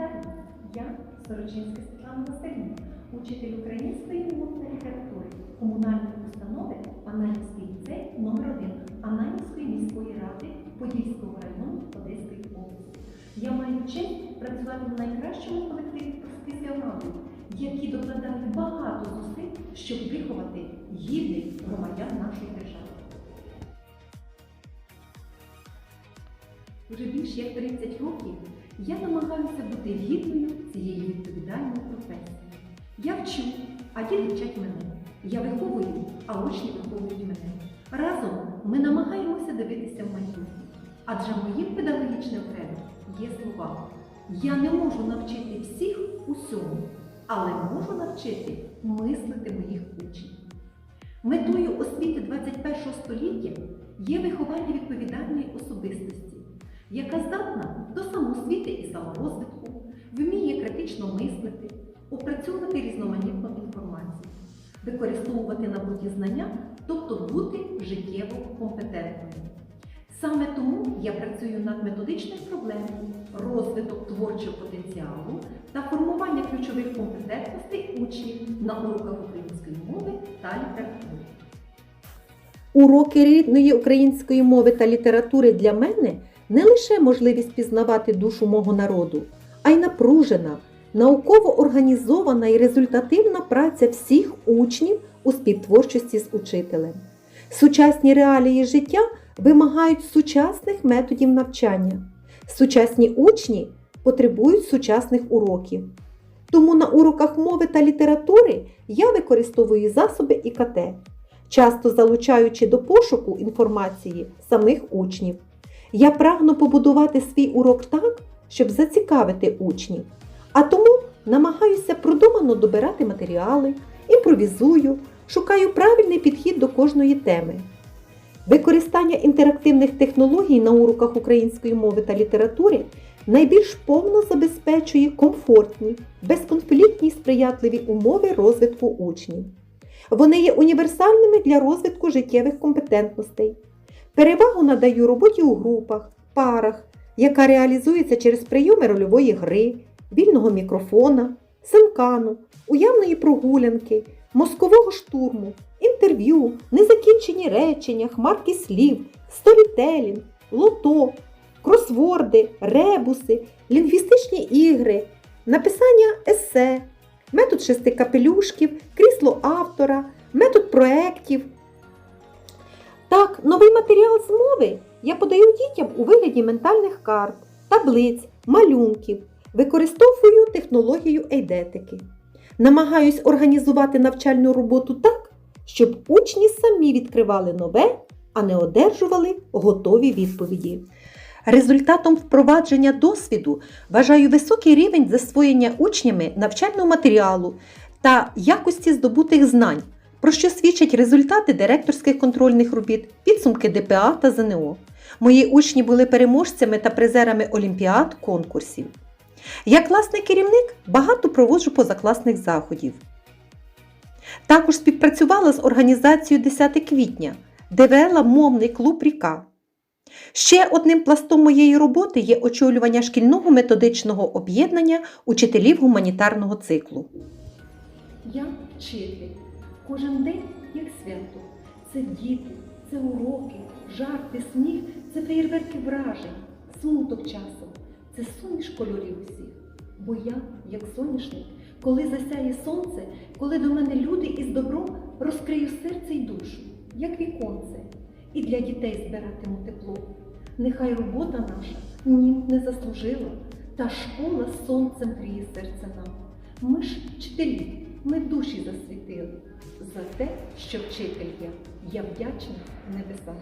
Вітаю! Я Сорочинська Світлана Васильівна, учитель української мови та літератури комунальної установи Ананівський ліцей номер 1 Ананівської міської ради Подільського району Одеської області. Я маю честь працювати в найкращому колективі професіоналів, які докладають багато зусиль, щоб виховати гідних громадян нашої держави. Вже більш як 30 років я намагаюся бути гідною цієї відповідальної професії. Я вчу, а діти вчать мене. Я виховую, а учні виховують мене. Разом ми намагаємося дивитися в майбутнє. Адже моїм педагогічним кредом є слова. Я не можу навчити всіх усьому, але можу навчити мислити моїх учнів. Метою освіти 21 століття є виховання відповідальної особистості, яка здатна до самоосвіти критично опрацьовувати різноманітну інформацію, використовувати набуті знання, тобто бути життєво компетентною. Саме тому я працюю над методичною проблемою розвиток творчого потенціалу та формування ключових компетентностей учнів на уроках української мови та літератури. Уроки рідної української мови та літератури для мене не лише можливість пізнавати душу мого народу, а й напружена, науково організована і результативна праця всіх учнів у співтворчості з учителем. Сучасні реалії життя вимагають сучасних методів навчання. Сучасні учні потребують сучасних уроків. Тому на уроках мови та літератури я використовую засоби ІКТ, часто залучаючи до пошуку інформації самих учнів. Я прагну побудувати свій урок так, щоб зацікавити учнів, а тому намагаюся продумано добирати матеріали, імпровізую, шукаю правильний підхід до кожної теми. Використання інтерактивних технологій на уроках української мови та літератури найбільш повно забезпечує комфортні, безконфліктні сприятливі умови розвитку учнів. Вони є універсальними для розвитку життєвих компетентностей. Перевагу надаю роботі у групах, парах, яка реалізується через прийоми рольової гри, вільного мікрофона, синкану, уявної прогулянки, мозкового штурму, інтерв'ю, незакінчені речення, хмарки слів, сторітелінг, лото, кросворди, ребуси, лінгвістичні ігри, написання есе, метод шести капелюшків, крісло автора, метод проєктів. Так, новий матеріал з мови я подаю дітям у вигляді ментальних карт, таблиць, малюнків, використовую технологію ейдетики. Намагаюсь організувати навчальну роботу так, щоб учні самі відкривали нове, а не одержували готові відповіді. Результатом впровадження досвіду вважаю високий рівень засвоєння учнями навчального матеріалу та якості здобутих знань, про що свідчать результати директорських контрольних робіт, підсумки ДПА та ЗНО. Мої учні були переможцями та призерами олімпіад конкурсів. Як класний керівник багато проводжу позакласних заходів. Також співпрацювала з організацією 10 квітня, де вела мовний клуб Ріка. Ще одним пластом моєї роботи є очолювання шкільного методичного об'єднання учителів гуманітарного циклу. Я вчитель. Кожен день як свято. Це діти, це уроки, жарти, сміх, це феєрверки вражень, смуток часом, це суміш кольорів усіх. Бо я, як соняшник, коли засяє сонце, коли до мене люди із добром розкрию серце й душу, як віконце, і для дітей збиратиму тепло. Нехай робота наша ні не заслужила, та школа сонцем гріє серце нам. Ми ж вчителі, ми душі засвітили. За те, що вчитель я, я вдячна небесам.